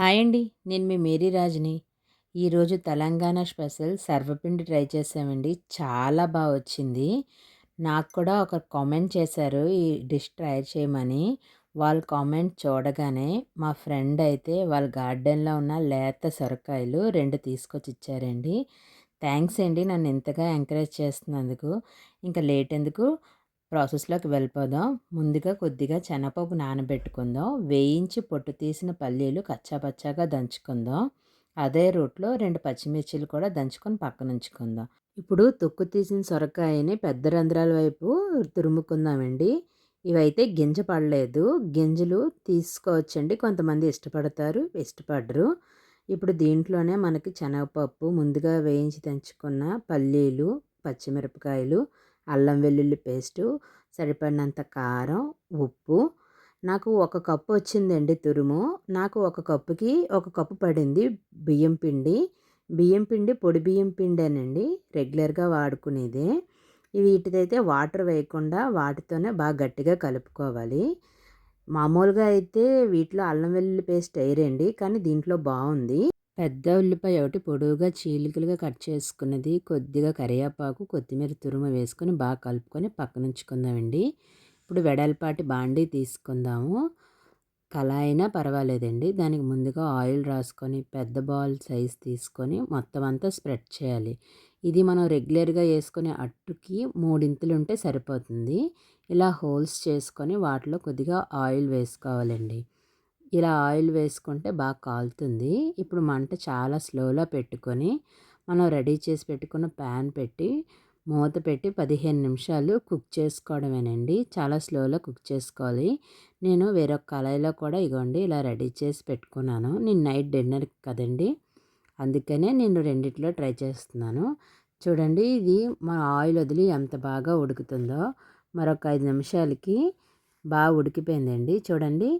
Hi అండి నేను మీ Mary రాజుని. ఈరోజు తెలంగాణ స్పెషల్ సర్వపిండి ట్రై చేసామండి. చాలా బాగా వచ్చింది. నాకు కూడా ఒక కామెంట్ చేశారు ఈ డిష్ ట్రై చేయమని. వాళ్ళ కామెంట్ చూడగానే మా ఫ్రెండ్ అయితే వాళ్ళ గార్డెన్లో ఉన్న లేత సొరకాయలు రెండు తీసుకొచ్చి ఇచ్చారండి. థ్యాంక్స్ అండి నన్ను ఇంతగా ఎంకరేజ్ చేస్తున్నందుకు. ఇంకా లేట్ ఎందుకు? ప్రాసెస్లోకి వెళ్ళిపోదాం. ముందుగా కొద్దిగా శనగపప్పు నానబెట్టుకుందాం. వేయించి పొట్టు తీసిన పల్లీలు కచ్చాపచ్చాగా దంచుకుందాం. అదే రూట్లో రెండు పచ్చిమిర్చిలు కూడా దంచుకొని పక్కన ఉంచుకుందాం ఇప్పుడు తొక్కు తీసిన సొరకాయని పెద్ద రంధ్రాల వైపు తురుముకుందామండి. ఇవైతే గింజ పడలేదు. గింజలు తీసుకోవచ్చండి. కొంతమంది ఇష్టపడతారు ఇష్టపడరు. ఇప్పుడు దీంట్లోనే మనకి శనగపప్పు ముందుగా వేయించి దంచుకున్న పల్లీలు పచ్చిమిరపకాయలు అల్లం వెల్లుల్లి పేస్టు సరిపడినంత కారం ఉప్పు. నాకు ఒక కప్పు వచ్చిందండి తురుము. నాకు ఒక కప్పుకి ఒక కప్పు పడింది బియ్యం పిండి. బియ్యం పిండి పొడి బియ్యం పిండేనండి రెగ్యులర్గా వాడుకునేది. వీటిదైతే వాటర్ వేయకుండా వాటితోనే బాగా గట్టిగా కలుపుకోవాలి. మామూలుగా అయితే వీటిలో అల్లం వెల్లుల్లి పేస్ట్ వేయరండి కానీ దీంట్లో బాగుంది. పెద్ద ఉల్లిపాయ ఒకటి పొడవుగా చీలికలుగా కట్ చేసుకున్నది కొద్దిగా కరివేపాకు కొత్తిమీర తురుము వేసుకొని బాగా కలుపుకొని పక్కన ఉంచుకుందామండి. ఇప్పుడు వెడల్పాటి బాండీ తీసుకుందాము. కళాయినా పర్వాలేదండి. దానికి ముందుగా ఆయిల్ రాసుకొని పెద్ద బాల్ సైజ్ తీసుకొని మొత్తం అంతా స్ప్రెడ్ చేయాలి. ఇది మనం రెగ్యులర్గా వేసుకునే అట్టుకి మూడింతలు ఉంటే సరిపోతుంది. ఇలా హోల్స్ చేసుకొని వాటిలో కొద్దిగా ఆయిల్ వేసుకోవాలండి. ఇలా ఆయిల్ వేసుకుంటే బాగా కాలుతుంది. ఇప్పుడు మంట చాలా స్లోలో పెట్టుకొని మనం రెడీ చేసి పెట్టుకున్న ప్యాన్ పెట్టి మూత పెట్టి పదిహేను నిమిషాలు కుక్ చేసుకోవడమేనండి. చాలా స్లోలో కుక్ చేసుకోవాలి. నేను వేరొక కళాయిలో కూడా ఇగోండి ఇలా రెడీ చేసి పెట్టుకున్నాను. నేను నైట్ డిన్నర్ కదండి. అందుకనే నేను రెండిట్లో ట్రై చేస్తున్నాను. చూడండి ఇది మన ఆయిల్ వదిలి ఎంత బాగా ఉడుకుతుందో. మరొక ఐదు నిమిషాలకి బాగా ఉడికిపోయిందండి. చూడండి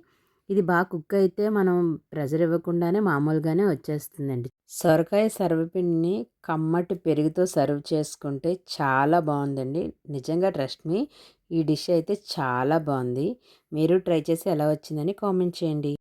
ఇది బాగా కుక్ అయితే మనం ప్రెజర్ ఇవ్వకుండానే మామూలుగానే వచ్చేస్తుందండి. సొరకాయ సర్వపిండిని కమ్మటి పెరుగుతో సర్వ్ చేసుకుంటే చాలా బాగుందండి. నిజంగా ట్రస్ట్ మీ ఈ డిష్ అయితే చాలా బాగుంది. మీరు ట్రై చేసి ఎలా వచ్చిందని కామెంట్ చేయండి.